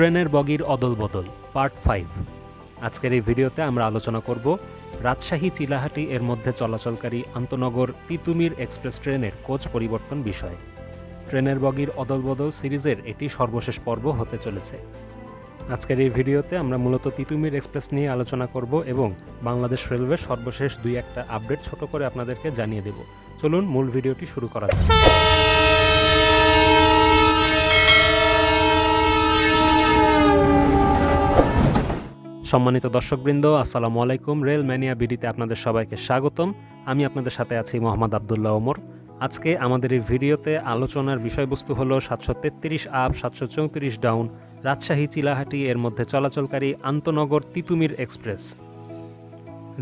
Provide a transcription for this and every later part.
ট্রেনের বগির অদল বদল, পার্ট ফাইভ। আজকের এই ভিডিওতে আমরা আলোচনা করব রাজশাহী চিলাহাটি এর মধ্যে চলাচলকারী আন্তনগর তিতুমির এক্সপ্রেস ট্রেনের কোচ পরিবর্তন বিষয়ে। ট্রেনের বগির অদল বদল সিরিজের এটি সর্বশেষ পর্ব হতে চলেছে। আজকের এই ভিডিওতে আমরা মূলত তিতুমির এক্সপ্রেস নিয়ে আলোচনা করব এবং বাংলাদেশ রেলওয়ের সর্বশেষ দুই একটা আপডেট ছোট করে আপনাদেরকে জানিয়ে দেব। চলুন মূল ভিডিওটি শুরু করা যাক। সম্মানিত দর্শকবৃন্দ, আসসালামু আলাইকুম। রেল ম্যানিয়া বিডিতে আপনাদের সবাইকে স্বাগতম। আমি আপনাদের সাথে আছি মোহাম্মদ আবদুল্লাহ ওমর। আজকে আমাদের এই ভিডিওতে আলোচনার বিষয়বস্তু হলো সাতশো তেত্রিশ আপ, সাতশো চৌত্রিশ ডাউন রাজশাহী চিলাহাটি এর মধ্যে চলাচলকারী আন্তনগর তিতুমির এক্সপ্রেস।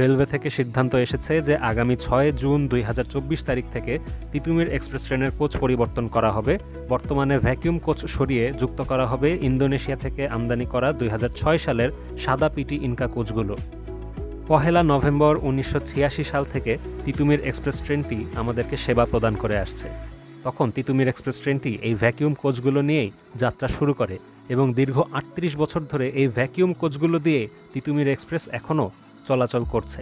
রেলওয়ে থেকে সিদ্ধান্ত এসেছে যে আগামী ছয় জুন দুই হাজার চব্বিশ তারিখ থেকে তিতুমির এক্সপ্রেস ট্রেনের কোচ পরিবর্তন করা হবে। বর্তমানে ভ্যাকিউম কোচ সরিয়ে যুক্ত করা হবে ইন্দোনেশিয়া থেকে আমদানি করা দুই হাজার ছয় সালের সাদা পিটি ইনকা কোচগুলো। পহেলা নভেম্বর উনিশশো ছিয়াশি সাল থেকে তিতুমির এক্সপ্রেস ট্রেনটি আমাদেরকে সেবা প্রদান করে আসছে। তখন তিতুমির এক্সপ্রেস ট্রেনটি এই ভ্যাকিউম কোচগুলো নিয়েই যাত্রা শুরু করে এবং দীর্ঘ আটত্রিশ বছর ধরে এই ভ্যাকিউম কোচগুলো দিয়ে তিতুমির এক্সপ্রেস এখনও চলাচল করছে।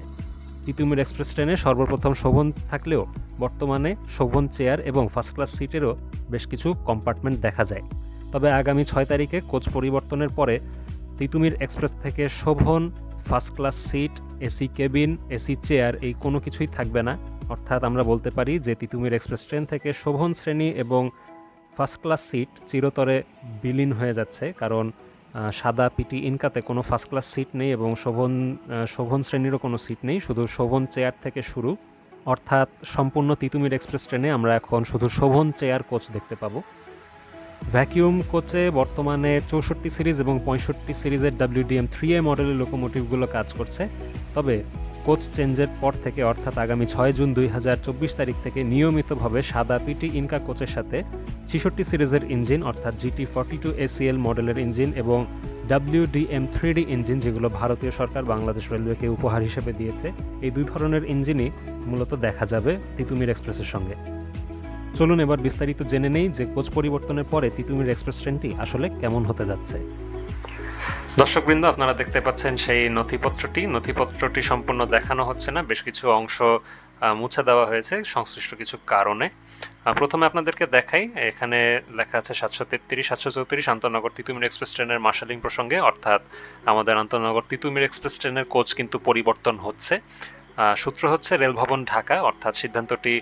তিতুমির এক্সপ্রেস ট্রেনে সর্বপ্রথম শোভন থাকলেও বর্তমানে শোভন চেয়ার এবং ফার্স্ট ক্লাস সিটেরও বেশ কিছু কম্পার্টমেন্ট দেখা যায়। তবে আগামী ছয় তারিখে কোচ পরিবর্তনের পরে তিতুমির এক্সপ্রেস থেকে Sovan, first class seat, AC cabin, AC chair এই কোনো কিছুই থাকবে না। অর্থাৎ আমরা বলতে পারি যে তিতুমির এক্সপ্রেস ট্রেন থেকে শোভন শ্রেণি এবং ফার্স্ট ক্লাস সিট চিরতরে বিলীন হয়ে যাচ্ছে। কারণ সাদা পিটি ইনকাতে কোনো ফার্স্ট ক্লাস সিট নেই এবং শোভন শোভন শ্রেণীরও কোনো সিট নেই, শুধু শোভন চেয়ার থেকে শুরু। অর্থাৎ সম্পূর্ণ তিতুমির এক্সপ্রেস ট্রেনে আমরা এখন শুধু শোভন চেয়ার কোচ দেখতে পাবো। ভ্যাকিউম কোচে বর্তমানে চৌষট্টি সিরিজ এবং পঁয়ষট্টি সিরিজের ডাব্লিউডিএম থ্রি এ মডেলের লোকোমোটিভগুলো কাজ করছে। তবে কোচ চেঞ্জের পর থেকে অর্থাৎ আগামী ছয় জুন দুই হাজার চব্বিশ তারিখ থেকে নিয়মিতভাবে সাদা পিটি ইনকা কোচের সাথে ছিষট্টি সিরিজের ইঞ্জিন অর্থাৎ জিটি ফর্টি টু এসিএল মডেলের ইঞ্জিন এবং ডাব্লিউডিএম থ্রি ডি ইঞ্জিন যেগুলো ভারতীয় সরকার বাংলাদেশ রেলওয়েকে উপহার হিসেবে দিয়েছে, এই দুই ধরনের ইঞ্জিনই মূলত দেখা যাবে তিতুমির এক্সপ্রেসের সঙ্গে। চলুন এবার বিস্তারিত জেনে নেই যে কোচ পরিবর্তনের পরে তিতুমির এক্সপ্রেস ট্রেনটি আসলে কেমন হতে যাচ্ছে। দর্শকবৃন্দ, আপনারা দেখতে পাচ্ছেন সেই নথিপত্রটি। নথিপত্রটি সম্পূর্ণ দেখানো হচ্ছে না, বেশ কিছু অংশ মুছে দেওয়া হয়েছে সংশ্লিষ্ট কিছু কারণে। প্রথমে আপনাদেরকে দেখাই, এখানে লেখা আছে সাতশো তেত্রিশ, সাতশো চৌত্রিশ আন্তনগর তিতুমির এক্সপ্রেস ট্রেনের মার্শালিং প্রসঙ্গে, অর্থাৎ আমাদের আন্তনগর তিতুমির এক্সপ্রেস ট্রেনের কোচ কিন্তু পরিবর্তন হচ্ছে। সূত্র হচ্ছে রেল ভবন ঢাকা, অর্থাৎ সিদ্ধান্তটি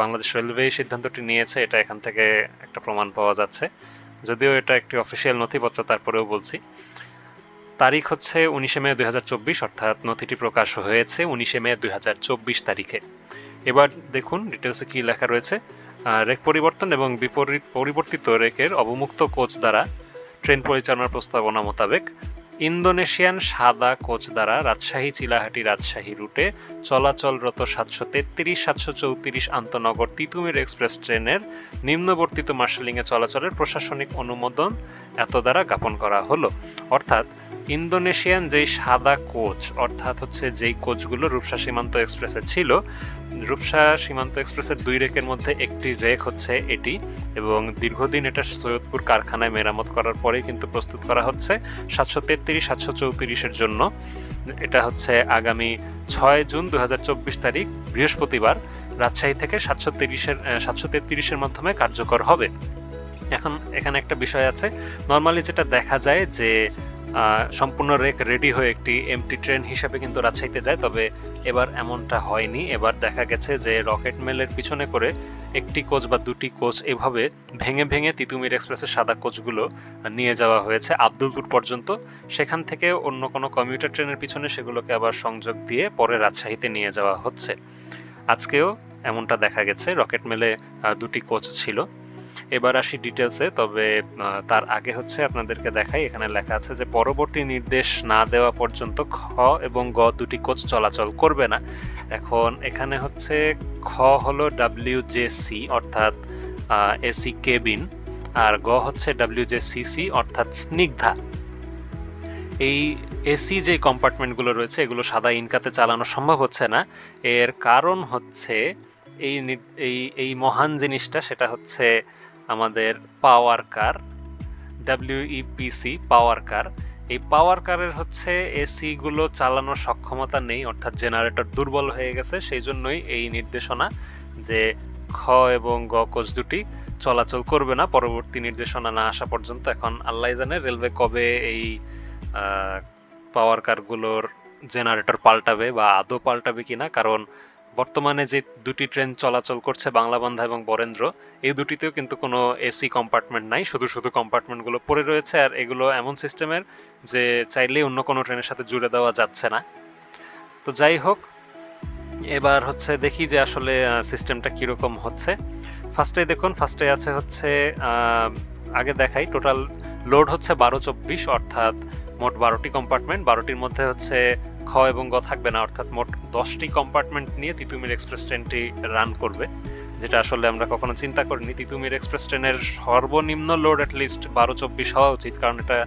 বাংলাদেশ রেলওয়ে সিদ্ধান্তটি নিয়েছে, এটা এখান থেকে একটা প্রমাণ পাওয়া যাচ্ছে। যদিও এটা একটি অফিসিয়াল নথিপত্র, তারপরেও বলছি। তারিখ হচ্ছে উনিশে মে দুই হাজার চব্বিশ, অর্থাৎ নথিটি প্রকাশ হয়েছে উনিশে মে দুই হাজার চব্বিশ তারিখে। এবার দেখুন ডিটেলসে কি লেখা রয়েছে। রেক পরিবর্তন এবং বিপরীত, পরিবর্তিত রেকের অবমুক্ত কোচ দ্বারা ট্রেন পরিচালনার প্রস্তাবনা মোতাবেক ইন্দোনেশিয়ান সাদা কোচ দ্বারা রাজশাহী, চিলাহাটি রাজশাহী রুটে চলাচলরত সাতশো তেত্রিশ, সাতশো চৌত্রিশ আন্তনগর তিতুমির এক্সপ্রেস ট্রেনের নিম্নবর্তিত মার্শালিংয়ে চলাচলের প্রশাসনিক অনুমোদন। এত দ্বারা জ্ঞাপন করা হলো। অর্থাৎ ইন্দোনেশিয়ান যেই সাদা কোচ, অর্থাৎ হচ্ছে যেই কোচগুলো রূপসা সীমান্ত এক্সপ্রেসে ছিল, রূপসা সীমান্ত এক্সপ্রেসের দুই রেকের মধ্যে একটি রেক হচ্ছে এটি এবং দীর্ঘদিন এটা সৈয়দপুর কারখানায় মেরামত করার পরেই কিন্তু প্রস্তুত করা হচ্ছে সাতশো তেত্রিশ, সাতশো চৌত্রিশের জন্য। এটা হচ্ছে আগামী ছয় জুন দুই হাজার চব্বিশ তারিখ, বৃহস্পতিবার, রাজশাহী থেকে সাতশো তিরিশের সাতশো তেত্রিশের মাধ্যমে কার্যকর হবে। এখন এখানে একটা বিষয় আছে। নর্মালি যেটা দেখা যায় যে সম্পূর্ণ রেক রেডি হয়ে একটি এমটি ট্রেন হিসাবে কিন্তু রাজশাহীতে যায়, তবে এবার এমনটা হয়নি। এবার দেখা গেছে যে রকেট মেলের পিছনে করে একটি কোচ বা দুটি কোচ এভাবে ভেঙে ভেঙে তিতুমির এক্সপ্রেসের সাদা কোচগুলো নিয়ে যাওয়া হয়েছে আব্দুলপুর পর্যন্ত। সেখান থেকে অন্য কোনো কমিউটার ট্রেনের পিছনে সেগুলোকে আবার সংযোগ দিয়ে পরে রাজশাহীতে নিয়ে যাওয়া হচ্ছে। আজকেও এমনটা দেখা গেছে। রকেট মেলে দুটি কোচ ছিল। এবার আসি ডিটেলসে তবে তার আগে হচ্ছে আপনাদেরকে দেখাই, এখানে লেখা আছে যে পরবর্তী নির্দেশ না দেওয়া পর্যন্ত খ এবং গ দুটি কোচ চলাচল করবে না। এখন এখানে হচ্ছে খ হলো ডাব্লিউ জে সি অর্থাৎ এসি কেবিন আর গ হচ্ছে ডাব্লিউ জে সিসি অর্থাৎ স্নিগ্ধা। এই এসি যে কম্পার্টমেন্টগুলো রয়েছে, এগুলো সাদা ইনকাতে চালানো সম্ভব হচ্ছে না। এর কারণ হচ্ছে এই এই এই মহান জিনিসটা, সেটা হচ্ছে আমাদের পাওয়ার কার ডাব্লিউইপিসি পাওয়ার কার এই পাওয়ার কারের হচ্ছে এসি গুলো চালানোর সক্ষমতা নেই, অর্থাৎ জেনারেটর দুর্বল হয়ে গেছে, সেই জন্যই এই নির্দেশনা যে খ এবং গ কোচ দুটি চলাচল করবে না। পরবর্তী নির্দেশনা না আসা পর্যন্ত এখন আল্লাহ জানে রেলওয়ে কবে এই পাওয়ার কারগুলোর জেনারেটর পাল্টাবে বা আদৌ পাল্টাবে কিনা। কারণ বর্তমানে যে দুটি ট্রেন চলাচল করছে বাংলাবান্ধা এবং বরেন্দ্র, এই দুটিতেও কিন্তু কোনো এসি কম্পার্টমেন্ট নাই, শুধু শুধু কম্পার্টমেন্টগুলো পড়ে রয়েছে আর এগুলো এমন সিস্টেমের যে চাইলেই অন্য কোনো ট্রেনের সাথে জুড়ে দেওয়া যাচ্ছে না। তো যাই হোক, এবার হচ্ছে দেখি যে আসলে সিস্টেমটা কীরকম হচ্ছে। ফার্স্টে দেখুন ফার্স্টে আছে হচ্ছে আগে দেখাই টোটাল লোড হচ্ছে বারো চব্বিশ, অর্থাৎ মোট বারোটি কম্পার্টমেন্ট বারোটির মধ্যে হচ্ছে খ এবং গ থাকবে না, অর্থাৎ মোট দশটি কম্পার্টমেন্ট নিয়ে তিতুমির এক্সপ্রেস ট্রেনটি রান করবে, যেটা আসলে আমরা কখনো চিন্তা করিনি। তিতুমির এক্সপ্রেস ট্রেনের সর্বনিম্ন লোড অ্যাটলিস্ট বারো চব্বিশ হওয়া উচিত, কারণ এটা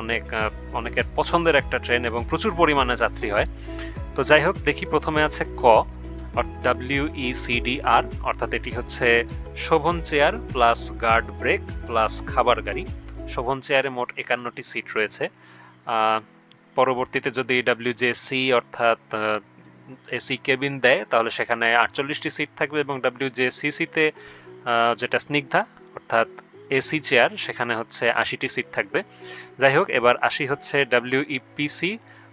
অনেক অনেকের পছন্দের একটা ট্রেন এবং প্রচুর পরিমাণে যাত্রী হয়। তো যাই হোক, দেখি প্রথমে আছে ক ডাব্লিউ ই আর অর্থাৎ এটি হচ্ছে Sovan chair plus guard brake plus খাবার গাড়ি। শোভন চেয়ারে মোট একান্নটি সিট রয়েছে। পরবর্তীতে যদি ডাব্লিউজেসি অর্থাৎ এসি কেবিন দেয়, তাহলে সেখানে আটচল্লিশটি সিট থাকবে এবং ডাব্লিউজেসিসিতে যেটা স্নিগ্ধা, অর্থাৎ এসি চেয়ার সেখানে হচ্ছে আশিটি সিট থাকবে। যাই হোক, এবার আশি হচ্ছে ডাব্লিউইপিসি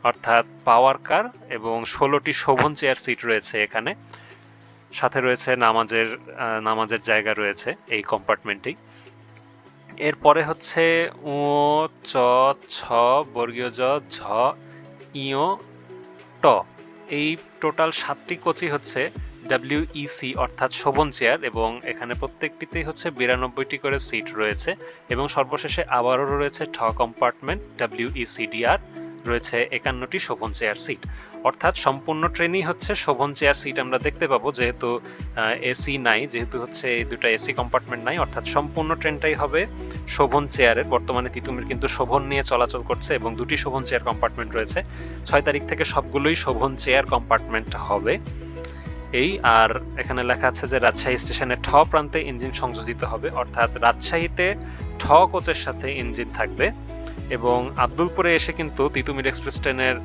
অর্থাৎ পাওয়ার কার এবং ষোলোটি শোভন চেয়ার সিট রয়েছে এখানে। সাথে রয়েছে নামাজের নামাজের জায়গা রয়েছে এই কম্পার্টমেন্টেই এরপরে হচ্ছে উ, চ, ছ, বর্গীয় জ, ঝ ইয় ট। এই টোটাল সাতটি কোচি হচ্ছে ডাব্লিউইসি অর্থাৎ শোভন চেয়ার, এবং এখানে প্রত্যেকটিতেই হচ্ছে বিরানব্বইটি করে সিট রয়েছে, এবং সর্বশেষে আবারও রয়েছে ঠ কম্পার্টমেন্ট ডাব্লিউ ডাব্লিউইসিডিআর রয়েছে একান্নটি শোভন চেয়ার সিট। অর্থাৎ সম্পূর্ণ ট্রেনই হচ্ছে শোভন চেয়ার সিট আমরা দেখতে পাবো, যেহেতু এসি নাই, যেহেতু হচ্ছে এই দুটা এসি কম্পার্টমেন্ট নাই, অর্থাৎ সম্পূর্ণ ট্রেনটাই হবে শোভন চেয়ারের। বর্তমানে তিতুমির কিন্তু শোভন নিয়ে চলাচল করছে এবং দুটি শোভন চেয়ার কম্পার্টমেন্ট রয়েছে। ছয় তারিখ থেকে সবগুলোই শোভন চেয়ার কম্পার্টমেন্ট হবে। এই, আর এখানে লেখা আছে যে রাজশাহী স্টেশনে ঠ প্রান্তে ইঞ্জিন সংযোজিত হবে, অর্থাৎ রাজশাহীতে ঠ কোচের সাথে ইঞ্জিন থাকবে। এবং আব্দুলপুরে এসে কিন্তু তিতুমির এক্সপ্রেস ট্রেনের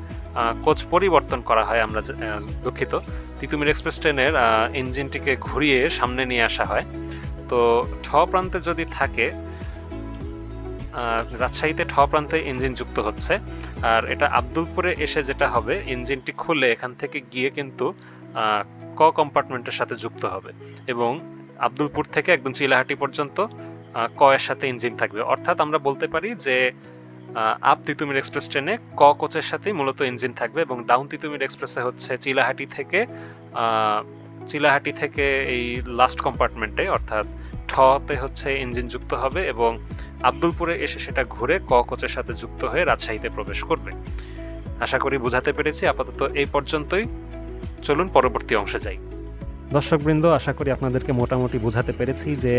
কোচ পরিবর্তন করা হয় আমরা দুঃখিত। তিতুমির এক্সপ্রেস ট্রেনের ইঞ্জিনটিকে ঘুরিয়ে সামনে নিয়ে আসা হয়। তো ঠ প্রান্তে যদি থাকে রাজশাহীতে ঠ প্রান্তে ইঞ্জিন যুক্ত হচ্ছে। আর এটা আব্দুলপুরে এসে যেটা হবে, ইঞ্জিনটি খুলে এখান থেকে গিয়ে কিন্তু ক কম্পার্টমেন্টের সাথে যুক্ত হবে। এবং আব্দুলপুর থেকে একদম চিলাহাটি পর্যন্ত ক এর সাথে ইঞ্জিন থাকবে। অর্থাৎ আমরা বলতে পারি যে আপ তিতুমির এক্সপ্রেস ট্রেনে ক কোচের সাথেই মূলত ইঞ্জিন থাকবে এবং ডাউন তিতুমির এক্সপ্রেসে হচ্ছে চিলাহাটি থেকে চিলাহাটি থেকে এই লাস্ট কম্পার্টমেন্টে অর্থাৎ ঠতে হচ্ছে ইঞ্জিন যুক্ত হবে এবং আব্দুলপুরে এসে সেটা ঘুরে ক কোচের সাথে যুক্ত হয়ে রাজশাহীতে প্রবেশ করবে। আশা করি বুঝাতে পেরেছি। আপাতত এই পর্যন্তই। চলুন পরবর্তী অংশে যাই। দর্শকবৃন্দ, আশা করি আপনাদেরকে মোটামুটি বোঝাতে পেরেছি যে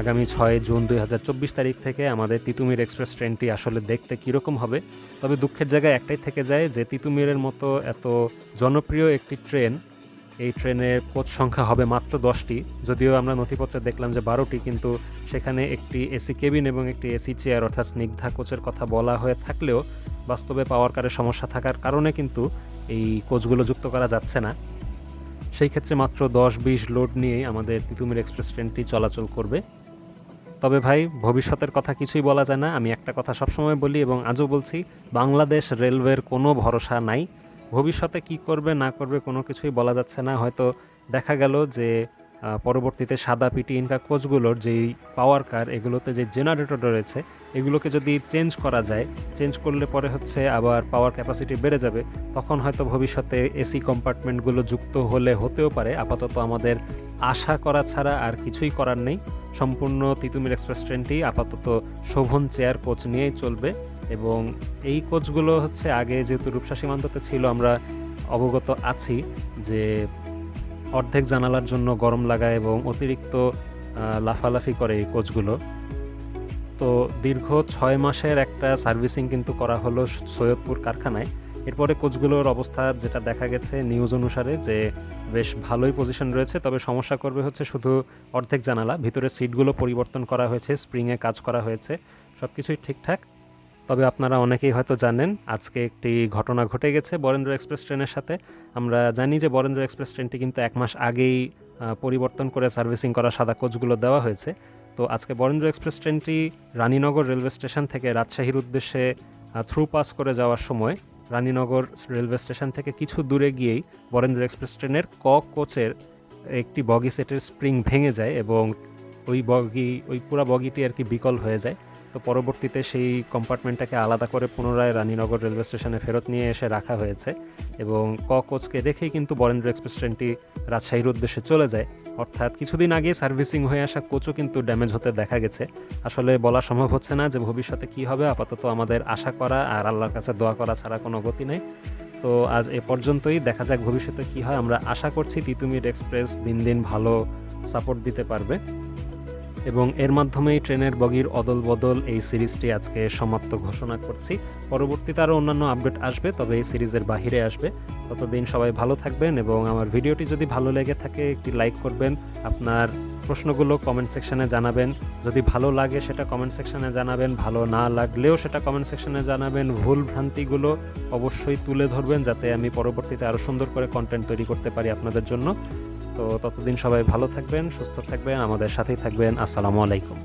আগামী ছয় জুন দুই হাজার চব্বিশ তারিখ থেকে আমাদের তিতুমির এক্সপ্রেস ট্রেনটি আসলে দেখতে কীরকম হবে। তবে দুঃখের জায়গায় একটাই থেকে যায় যে তিতুমিরের মতো এত জনপ্রিয় একটি ট্রেন, এই ট্রেনের কোচ সংখ্যা হবে মাত্র দশটি। যদিও আমরা নথিপত্রে দেখলাম যে বারোটি, কিন্তু সেখানে একটি এসি কেবিন এবং একটি এসি চেয়ার, অর্থাৎ স্নিগ্ধা কোচের কথা বলা হয়ে থাকলেও বাস্তবে পাওয়ার কারের সমস্যা থাকার কারণে কিন্তু এই কোচগুলো যুক্ত করা যাচ্ছে না। সেই ক্ষেত্রে মাত্র দশ বিশ লোড নিয়েই আমাদের তিতুমির এক্সপ্রেস ট্রেনটি চলাচল করবে। তবে ভাই, ভবিষ্যতের কথা কিছুই বলা যায় না। আমি একটা কথা সবসময় বলি এবং আজও বলছি, বাংলাদেশ রেলওয়ের কোনো ভরসা নাই। ভবিষ্যতে কি করবে, না করবে কোনো কিছুই বলা যাচ্ছে না। হয়তো দেখা গেল যে পরবর্তীতে সাদা পিটি ইনকা কোচগুলোর যেই পাওয়ার কার এগুলোতে যে জেনারেটর রয়েছে, এগুলোকে যদি চেঞ্জ করা যায় চেঞ্জ করলে পরে হচ্ছে আবার পাওয়ার ক্যাপাসিটি বেড়ে যাবে, তখন হয়তো ভবিষ্যতে এসি কম্পার্টমেন্টগুলো যুক্ত হলে হতেও পারে। আপাতত আমাদের আশা করা ছাড়া আর কিছুই করার নেই। সম্পূর্ণ তিতুমির এক্সপ্রেস ট্রেনটি আপাতত শোভন চেয়ার কোচ নিয়েই চলবে এবং এই কোচগুলো হচ্ছে আগে যেহেতু রূপসা সীমান্ততে ছিল, আমরা অবগত আছি যে অর্ধেক জানালার জন্য গরম লাগায় এবং অতিরিক্ত লাফালাফি করে এই কোচগুলো। তো দীর্ঘ ছয় মাসের একটা সার্ভিসিং কিন্তু করা হলো সৈয়দপুর কারখানায়। এরপরে কোচগুলোর অবস্থা যেটা দেখা গেছে নিউজ অনুসারে যে বেশ ভালোই পজিশন রয়েছে, তবে সমস্যা করবে হচ্ছে শুধু অর্ধেক জানালা, ভিতরে সিটগুলো পরিবর্তন করা হয়েছে, স্প্রিংয়ে কাজ করা হয়েছে সব কিছুই ঠিকঠাক। তবে আপনারা অনেকেই হয়তো জানেন, আজকে একটি ঘটনা ঘটে গেছে বরেন্দ্র এক্সপ্রেস ট্রেনের সাথে। আমরা জানি যে বরেন্দ্র এক্সপ্রেস ট্রেনটি কিন্তু এক মাস আগেই পরিবর্তন করে সার্ভিসিং করা সাদা কোচগুলো দেওয়া হয়েছে। তো আজকে বরেন্দ্র এক্সপ্রেস ট্রেনটি রানীনগর রেলওয়ে স্টেশন থেকে রাজশাহীর উদ্দেশ্যে থ্রু পাস করে যাওয়ার সময় রানীনগর রেলওয়ে স্টেশন থেকে কিছু দূরে গিয়েই বরেন্দ্র এক্সপ্রেস ট্রেনের ক কোচের একটি বগি সেটের স্প্রিং ভেঙে যায় এবং ওই বগি, ওই পুরা বগিটি আর কি বিকল হয়ে যায়। তো পরবর্তীতে সেই কম্পার্টমেন্টটাকে আলাদা করে পুনরায় রানীনগর রেলওয়ে স্টেশনে ফেরত নিয়ে এসে রাখা হয়েছে এবং ক কোচকে রেখেই কিন্তু বরেন্দ্র এক্সপ্রেস ট্রেনটি রাজশাহীর উদ্দেশ্যে চলে যায়। অর্থাৎ কিছুদিন আগে সার্ভিসিং হয়ে আসা কোচও কিন্তু ড্যামেজ হতে দেখা গেছে। আসলে বলা সম্ভব হচ্ছে না যে ভবিষ্যতে কি হবে, আপাতত আমাদের আশা করা আর আল্লাহর কাছে দোয়া করা ছাড়া কোনো গতি নেই। তো আজ এ পর্যন্তই, দেখা যাক ভবিষ্যতে কি হয়। আমরা আশা করছি তিতুমির এক্সপ্রেস দিন দিন ভালো সাপোর্ট দিতে পারবে। এবং এর মাধ্যমেই ট্রেনের বগির অদল বদল এই সিরিজটি আজকে সমাপ্ত ঘোষণা করছি। পরবর্তীতে আরও অন্যান্য আপডেট আসবে, তবে এই সিরিজের বাহিরে আসবে। ততদিন সবাই ভালো থাকবেন এবং আমার ভিডিওটি যদি ভালো লেগে থাকে, একটি লাইক করবেন, আপনার প্রশ্নগুলো কমেন্ট সেকশনে জানাবেন। যদি ভালো লাগে সেটা কমেন্ট সেকশনে জানাবেন, ভালো না লাগলেও সেটা কমেন্ট সেকশনে জানাবেন। ভুল ভ্রান্তিগুলো অবশ্যই তুলে ধরবেন, যাতে আমি পরবর্তীতে আরও সুন্দর করে কন্টেন্ট তৈরি করতে পারি আপনাদের জন্য। তো ততদিন সবাই ভালো থাকবেন সুস্থ থাকবেন আমাদের সাথেই থাকবেন। আসসালামু আলাইকুম।